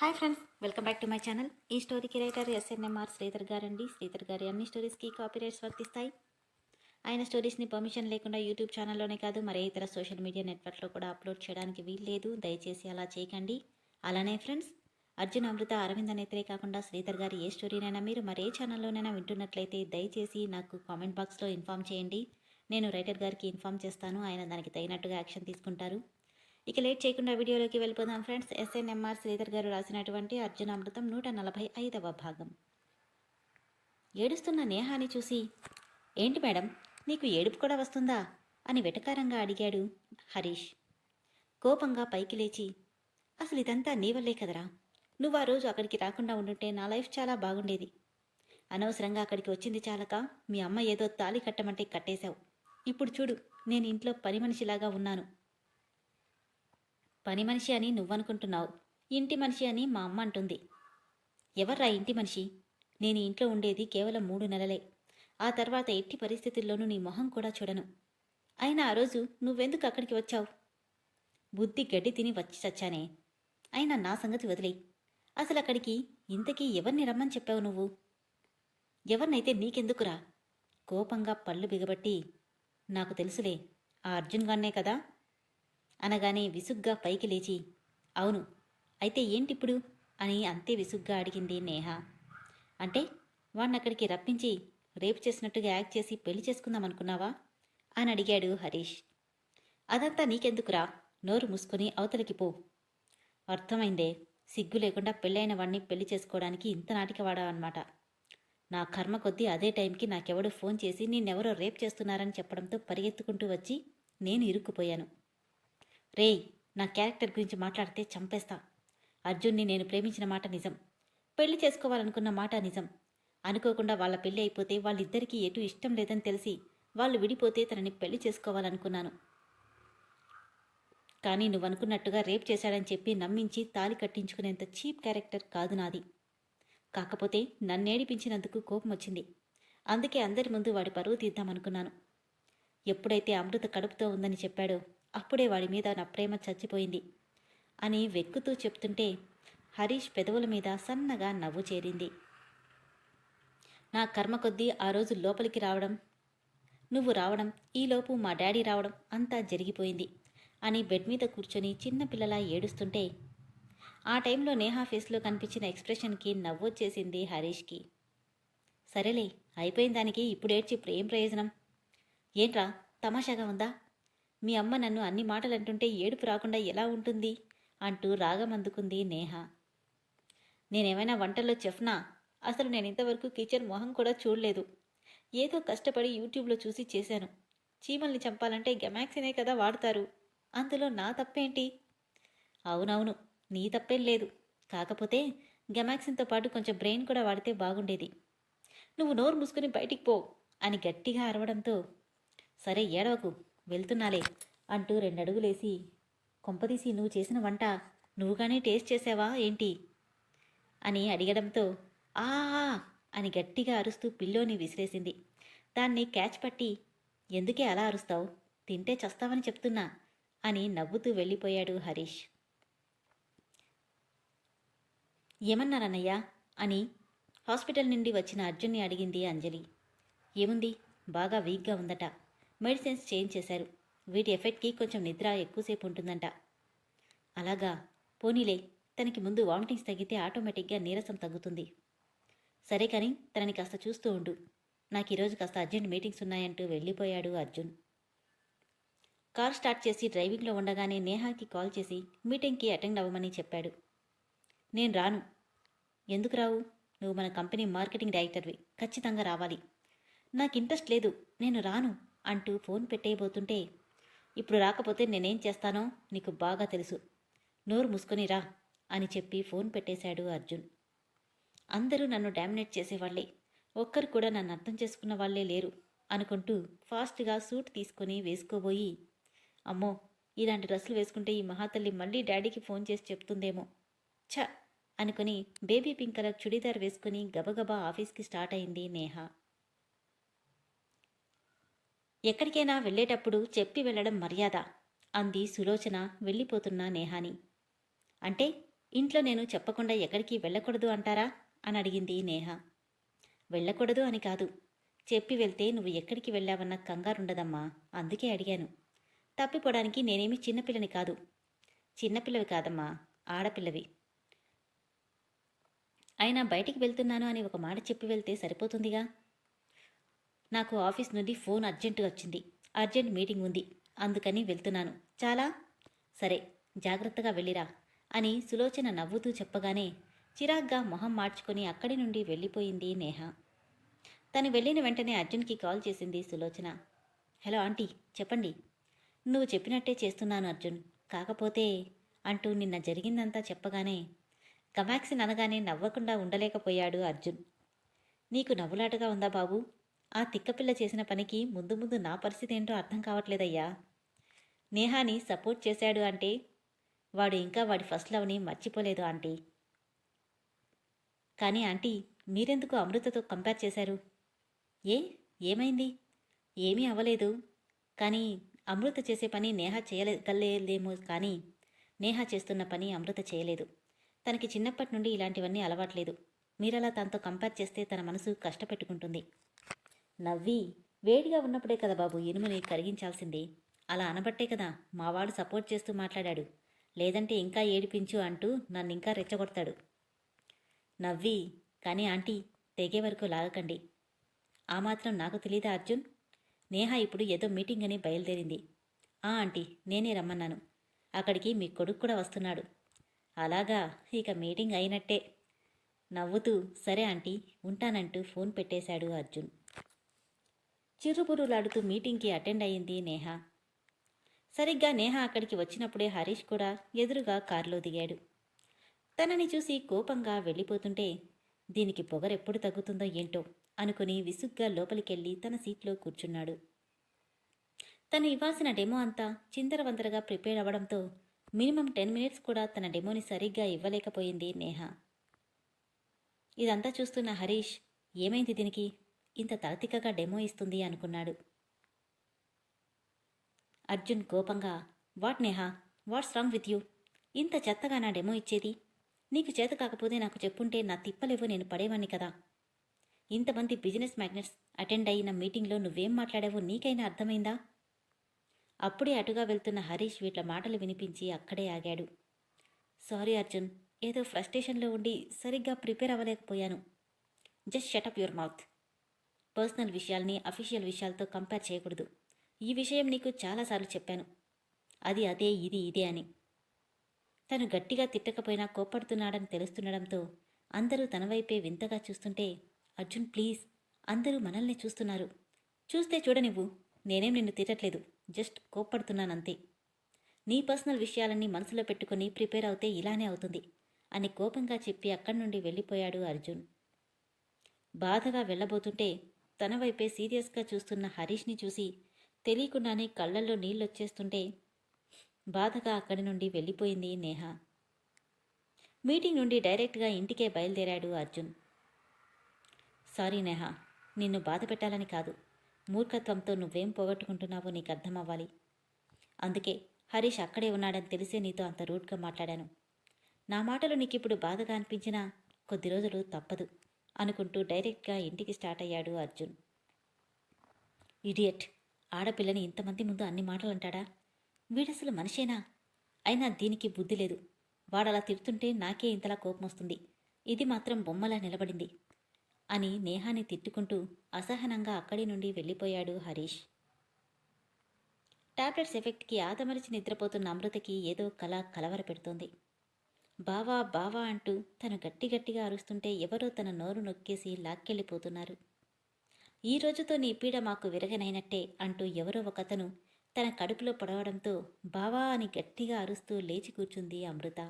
Hi friends welcome back to my channel. ఈ స్టోరీకి writer SNMR Sridhar గారండి. శ్రీధర్ గారి అన్ని స్టోరీస్కి కాపీరైట్స్ వర్తిస్తాయి. ఆయన స్టోరీస్ని పర్మిషన్ లేకుండా యూట్యూబ్ ఛానల్లోనే కాదు మరే ఇతర సోషల్ మీడియా నెట్వర్క్లో కూడా అప్లోడ్ చేయడానికి వీల్లేదు. దయచేసి అలా చేయకండి. అలానే ఫ్రెండ్స్ అర్జున్ అమృత అరవింద్ నేత్రే కాకుండా శ్రీధర్ గారి ఏ స్టోరీనైనా మీరు మరే ఛానల్లోనైనా వింటున్నట్లయితే దయచేసి నాకు కామెంట్ బాక్స్లో ఇన్ఫామ్ చేయండి. నేను రైటర్ గారికి ఇన్ఫామ్ చేస్తాను. ఆయన దానికి తగినట్టుగా యాక్షన్ తీసుకుంటారు. ఇక లేట్ చేయకుండా వీడియోలోకి వెళ్ళిపోదాం ఫ్రెండ్స్. ఎస్ఎన్ఎంఆర్ శ్రీధర్ గారు రాసినటువంటి అర్జునామృతం నూట నలభై ఐదవ భాగం. ఏడుస్తున్న నేహాని చూసి ఏంటి మేడం నీకు ఏడుపు కూడా వస్తుందా? అని వెటకారంగా అడిగాడు హరీష్. కోపంగా పైకి లేచి అసలు ఇదంతా నీ వల్లే కదరా? నువ్వు ఆ రోజు అక్కడికి రాకుండా ఉండుంటే నా లైఫ్ చాలా బాగుండేది. అనవసరంగా అక్కడికి వచ్చింది చాలక మీ అమ్మ ఏదో తాళి కట్టమంటే కట్టేశావు. ఇప్పుడు చూడు నేను ఇంట్లో పని మనిషిలాగా ఉన్నాను. పని మనిషి అని నువ్వనుకుంటున్నావు. ఇంటి మనిషి అని మా అమ్మ అంటుంది. ఎవర్రా ఇంటి మనిషి? నేను ఇంట్లో ఉండేది కేవలం మూడు నెలలే. ఆ తర్వాత ఎట్టి పరిస్థితుల్లోనూ నీ మొహం కూడా చూడను. అయినా ఆ రోజు నువ్వెందుకు అక్కడికి వచ్చావు? బుద్ధి గడ్డి తిని వచ్చి చచ్చానే. అయినా నా సంగతి వదిలేయి అసలు అక్కడికి ఇంతకీ ఎవరిని రమ్మని చెప్పావు నువ్వు? ఎవరినైతే నీకెందుకురా? కోపంగా పళ్ళు బిగబట్టి నాకు తెలుసులే ఆ అర్జున్ గాన్నే కదా? అనగానే విసుగ్గా పైకి లేచి అవును అయితే ఏంటిప్పుడు? అని అంతే విసుగ్గా అడిగింది నేహ. అంటే వాణ్ణక్కడికి రప్పించి రేపు చేసినట్టుగా యాక్ట్ చేసి పెళ్ళి చేసుకుందాం అనుకున్నావా? అని అడిగాడు హరీష్. అదంతా నీకెందుకురా? నోరు మూసుకొని అవతలికి పో. అర్థమైందే. సిగ్గు లేకుండా పెళ్ళైన వాణ్ణి పెళ్ళి చేసుకోవడానికి ఇంత నాటికవాడా అన్నమాట. నా కర్మ కొద్దీ అదే టైంకి నాకెవడో ఫోన్ చేసి నేనెవరో రేప్ చేస్తున్నారని చెప్పడంతో పరిగెత్తుకుంటూ వచ్చి నేను ఇరుక్కుపోయాను. రేయ్ నా క్యారెక్టర్ గురించి మాట్లాడితే చంపేస్తా. అర్జున్ని నేను ప్రేమించిన మాట నిజం. పెళ్ళి చేసుకోవాలనుకున్న మాట నిజం. అనుకోకుండా వాళ్ళ పెళ్ళి అయిపోతే వాళ్ళిద్దరికీ ఎటు ఇష్టం లేదని తెలిసి వాళ్ళు విడిపోతే తనని పెళ్ళి చేసుకోవాలనుకున్నాను. కానీ నువ్వు అనుకున్నట్టుగా రేప్ చేశాడని చెప్పి నమ్మించి తాలి కట్టించుకునేంత చీప్ క్యారెక్టర్ కాదు నాది. కాకపోతే నన్నేడిపించినందుకు కోపం వచ్చింది. అందుకే అందరి ముందు వాడి పరువు తీద్దామనుకున్నాను. ఎప్పుడైతే అమృత కడుపుతో ఉందని చెప్పాడో అప్పుడే వాడి మీద నా ప్రేమ చచ్చిపోయింది అని వెక్కుతూ చెప్తుంటే హరీష్ పెదవుల మీద సన్నగా నవ్వు చేరింది. నా కర్మ కొద్దీ ఆ రోజు లోపలికి రావడం నువ్వు రావడం ఈలోపు మా డాడీ రావడం అంతా జరిగిపోయింది అని బెడ్ మీద కూర్చొని చిన్నపిల్లలా ఏడుస్తుంటే ఆ టైంలో నేహా ఫేస్లో కనిపించిన ఎక్స్ప్రెషన్కి నవ్వొచ్చేసింది హరీష్కి. సరేలే అయిపోయిన దానికి ఇప్పుడు ఏడ్చి ఇప్పుడు ఏం ప్రయోజనం? ఏంట్రా తమాషాగా ఉందా? మీ అమ్మ నన్ను అన్ని మాటలు అంటుంటే ఏడుపు రాకుండా ఎలా ఉంటుంది? అంటూ రాగం అందుకుంది నేహ. నేనేమైనా వంటల్లో చెఫ్నా? అసలు నేను ఇంతవరకు కిచెన్ మొహం కూడా చూడలేదు. ఏదో కష్టపడి యూట్యూబ్లో చూసి చేశాను. చీమల్ని చంపాలంటే గెమాక్సినే కదా వాడతారు. అందులో నా తప్పేంటి? అవునవును నీ తప్పేం లేదు. కాకపోతే గెమాక్సిన్తో పాటు కొంచెం బ్రెయిన్ కూడా వాడితే బాగుండేది. నువ్వు నోరు మూసుకుని బయటికి పో అని గట్టిగా అరవడంతో సరే ఏడవకు. వెళ్తున్నాలే అంటూ రెండడుగులేసి కొంపదీసి నువ్వు చేసిన వంట నువ్వు కానీ టేస్ట్ చేసావా ఏంటి? అని అడిగడంతో ఆ అని గట్టిగా అరుస్తూ పిల్లోని విసిరేసింది. దాన్ని క్యాచ్ పట్టి ఎందుకే అలా అరుస్తావు? తింటే చస్తావని చెప్తున్నా అని నవ్వుతూ వెళ్ళిపోయాడు హరీష్. ఏమన్నారన్నయ్యా? అని హాస్పిటల్ నుండి వచ్చిన అర్జున్ని అడిగింది అంజలి. ఏముంది? బాగా వీక్గా ఉందట. మెడిసిన్స్ చేంజ్ చేశారు. వీటి ఎఫెక్ట్కి కొంచెం నిద్ర ఎక్కువసేపు ఉంటుందంట. అలాగా? పోనీలే. తనకి ముందు వామిటింగ్స్ తగ్గితే ఆటోమేటిక్గా నీరసం తగ్గుతుంది. సరే కానీ తనని కాస్త చూస్తూ ఉండు. నాకు ఈరోజు కాస్త అర్జెంట్ మీటింగ్స్ ఉన్నాయంటూ వెళ్ళిపోయాడు అర్జున్. కార్ స్టార్ట్ చేసి డ్రైవింగ్లో ఉండగానే నేహాకి కాల్ చేసి మీటింగ్కి అటెండ్ అవ్వమని చెప్పాడు. నేను రాను. ఎందుకు రావు? నువ్వు మన కంపెనీ మార్కెటింగ్ డైరెక్టర్వి. ఖచ్చితంగా రావాలి. నాకు ఇంట్రెస్ట్ లేదు. నేను రాను. అంటూ ఫోన్ పెట్టేయబోతుంటే ఇప్పుడు రాకపోతే నేనేం చేస్తానో నీకు బాగా తెలుసు. నోరు మూసుకొని రా అని చెప్పి ఫోన్ పెట్టేశాడు అర్జున్. అందరూ నన్ను డామినేట్ చేసేవాళ్ళే ఒక్కరు కూడా నన్ను అర్థం చేసుకున్న వాళ్ళే లేరు అనుకుంటూ ఫాస్ట్గా సూట్ తీసుకొని వేసుకోబోయి అమ్మో ఇలాంటి డ్రెస్సులు వేసుకుంటే ఈ మహాతల్లి మళ్ళీ డాడీకి ఫోన్ చేసి చెప్తుందేమో. ఛ! అనుకుని బేబీ పింక్ కలర్ చుడీదార్ వేసుకుని గబగబా ఆఫీస్కి స్టార్ట్ అయింది నేహ. ఎక్కడికైనా వెళ్ళేటప్పుడు చెప్పి వెళ్ళడం మర్యాద అంది సులోచన వెళ్ళిపోతున్న నేహాని. అంటే ఇంట్లో నేను చెప్పకుండా ఎక్కడికి వెళ్ళకూడదు అంటారా? అని అడిగింది నేహ. వెళ్ళకూడదు అని కాదు. చెప్పి వెళ్తే నువ్వు ఎక్కడికి వెళ్ళావన్న కంగారుండదమ్మా అందుకే అడిగాను. తప్పిపోవడానికి నేనేమి చిన్నపిల్లని కాదు. చిన్నపిల్లవి కాదమ్మా ఆడపిల్లవి. అయినా బయటికి వెళ్తున్నాను అని ఒక మాట చెప్పి వెళ్తే సరిపోతుందిగా? నాకు ఆఫీస్ నుండి ఫోన్ అర్జెంటుగా వచ్చింది. అర్జెంట్ మీటింగ్ ఉంది. అందుకని వెళ్తున్నాను. చాలా? సరే జాగ్రత్తగా వెళ్ళిరా అని సులోచన నవ్వుతూ చెప్పగానే చిరాగ్గా మొహం మార్చుకొని అక్కడి నుండి వెళ్ళిపోయింది నేహ. తను వెళ్ళిన వెంటనే అర్జున్కి కాల్ చేసింది సులోచన. హలో ఆంటీ చెప్పండి. నువ్వు చెప్పినట్టే చేస్తున్నాను అర్జున్. కాకపోతే అంటూ నిన్న జరిగిందంతా చెప్పగానే గమాక్సిన్ అనగానే నవ్వకుండా ఉండలేకపోయాడు అర్జున్. నీకు నవ్వులాటగా ఉందా బాబు? ఆ తిక్కపిల్ల చేసిన పనికి ముందు ముందు నా పరిస్థితి ఏంటో అర్థం కావట్లేదయ్యా. నేహాని సపోర్ట్ చేశాడు అంటే వాడు ఇంకా వాడి ఫస్ట్ లవ్ని మర్చిపోలేదు ఆంటీ. కానీ ఆంటీ మీరెందుకు అమృతతో కంపేర్ చేశారు? ఏ? ఏమైంది? ఏమీ అవ్వలేదు. కానీ అమృత చేసే పని నేహ చేయగలేదేమో కానీ నేహ చేస్తున్న పని అమృత చేయలేదు. తనకి చిన్నప్పటి నుండి ఇలాంటివన్నీ అలవాట్లేదు. మీరలా తనతో కంపేర్ చేస్తే తన మనసు కష్టపెట్టుకుంటుంది. నవ్వి వేడిగా ఉన్నప్పుడే కదా బాబు ఇనుముని కరిగించాల్సింది. అలా అనబట్టే కదా మావాడు సపోర్ట్ చేస్తూ మాట్లాడాడు. లేదంటే ఇంకా ఏడిపించు అంటూ నన్ను ఇంకా రెచ్చగొడతాడు. నవ్వి కానీ ఆంటీ తెగే వరకు లాగకండి. ఆ మాత్రం నాకు తెలీదా అర్జున్? నేహ ఇప్పుడు ఏదో మీటింగ్ అని బయలుదేరింది. ఆ ఆంటీ నేనే రమ్మన్నాను. అక్కడికి మీ కొడుకు కూడా వస్తున్నాడు. అలాగా ఇక మీటింగ్ అయినట్టే. నవ్వుతూ సరే ఆంటీ ఉంటానంటూ ఫోన్ పెట్టేశాడు అర్జున్. చిరుబురులాడుతూ మీటింగ్కి అటెండ్ అయింది నేహ. సరిగ్గా నేహ అక్కడికి వచ్చినప్పుడే హరీష్ కూడా ఎదురుగా కారులో దిగాడు. తనని చూసి కోపంగా వెళ్ళిపోతుంటే దీనికి పొగరెప్పుడు తగ్గుతుందో ఏంటో అనుకుని విసుగ్గా లోపలికెళ్ళి తన సీట్లో కూర్చున్నాడు. తను ఇవ్వాల్సిన డెమో అంతా చిందరవందరగా ప్రిపేర్ అవ్వడంతో మినిమం టెన్ మినిట్స్ కూడా తన డెమోని సరిగ్గా ఇవ్వలేకపోయింది నేహ. ఇదంతా చూస్తున్న హరీష్ ఏమైంది దీనికి? ఇంత తలతిక్కగా డెమో ఇస్తుంది అనుకున్నాడు. అర్జున్ కోపంగా what Neha? What's wrong with you? ఇంత చెత్తగా నా డెమో ఇచ్చేది? నీకు చేత కాకపోతే నాకు చెప్పుంటే నా తిప్పలేవో నేను పడేవాణ్ణి కదా? ఇంతమంది బిజినెస్ మ్యాగ్నెట్స్ అటెండ్ అయిన మీటింగ్లో నువ్వేం మాట్లాడావో నీకైనా అర్థమైందా? అప్పుడే అటుగా వెళ్తున్న హరీష్ వీట్ల మాటలు వినిపించి అక్కడే ఆగాడు. సారీ అర్జున్ ఏదో ఫ్రస్ట్రేషన్లో ఉండి సరిగ్గా prepare అవ్వలేకపోయాను. Just shut up your mouth. Personal విషయాల్ని అఫీషియల్ విషయాలతో కంపేర్ చేయకూడదు. ఈ విషయం నీకు చాలాసార్లు చెప్పాను. అది అదే ఇది ఇదే అని. తను గట్టిగా తిట్టకపోయినా కోపడుతున్నాడని తెలుస్తుండడంతో అందరూ తన వైపే వింతగా చూస్తుంటే అర్జున్ ప్లీజ్ అందరూ మనల్ని చూస్తున్నారు. చూస్తే చూడనివ్వు నేనేం నిన్ను తిట్టట్లేదు. జస్ట్ కోప్పడుతున్నానంతే. నీ పర్సనల్ విషయాలన్నీ మనసులో పెట్టుకుని ప్రిపేర్ అవుతే ఇలానే అవుతుంది అని కోపంగా చెప్పి అక్కడి నుండి వెళ్ళిపోయాడు అర్జున్. బాధగా వెళ్ళబోతుంటే తన వైపే సీరియస్గా చూస్తున్న హరీష్ని చూసి తెలియకుండానే కళ్ళల్లో నీళ్ళొచ్చేస్తుంటే బాధగా అక్కడి నుండి వెళ్ళిపోయింది నేహ. మీటింగ్ నుండి డైరెక్ట్గా ఇంటికే బయలుదేరాడు అర్జున్. సారీ నేహ నిన్ను బాధ పెట్టాలని కాదు. మూర్ఖత్వంతో నువ్వేం పోగొట్టుకుంటున్నావో నీకు అర్థమవ్వాలి. అందుకే హరీష్ అక్కడే ఉన్నాడని తెలిసే నీతో అంత రూట్గా మాట్లాడాను. నా మాటలు నీకిప్పుడు బాధగా అనిపించినా కొద్ది రోజులు తప్పదు. అనుకుంటూ డైరెక్ట్గా ఇంటికి స్టార్ట్ అయ్యాడు అర్జున్. ఇడియట్ ఆడపిల్లని ఇంతమంది ముందు అన్ని మాటలు అంటాడా వీడసలు మనిషేనా? అయినా దీనికి బుద్ధి లేదు. వాడలా తిడుతుంటే నాకే ఇంతలా కోపం వస్తుంది ఇది మాత్రం బొమ్మలా నిలబడింది అని నేహాని తిట్టుకుంటూ అసహనంగా అక్కడి నుండి వెళ్ళిపోయాడు హరీష్. టాబ్లెట్స్ ఎఫెక్ట్కి ఆదమరిచి నిద్రపోతున్న అమృతకి ఏదో కళ కలవర పెడుతోంది బావా బావా అంటూ తను గట్టి గట్టిగా అరుస్తుంటే ఎవరో తన నోరు నొక్కేసి లాక్కెళ్ళిపోతున్నారు. ఈ రోజుతో నీ పీడ మాకు విరగనైనట్టే అంటూ ఎవరో ఒకతను తన కడుపులో పడవడంతో బావా అని గట్టిగా అరుస్తూ లేచి కూర్చుంది అమృత.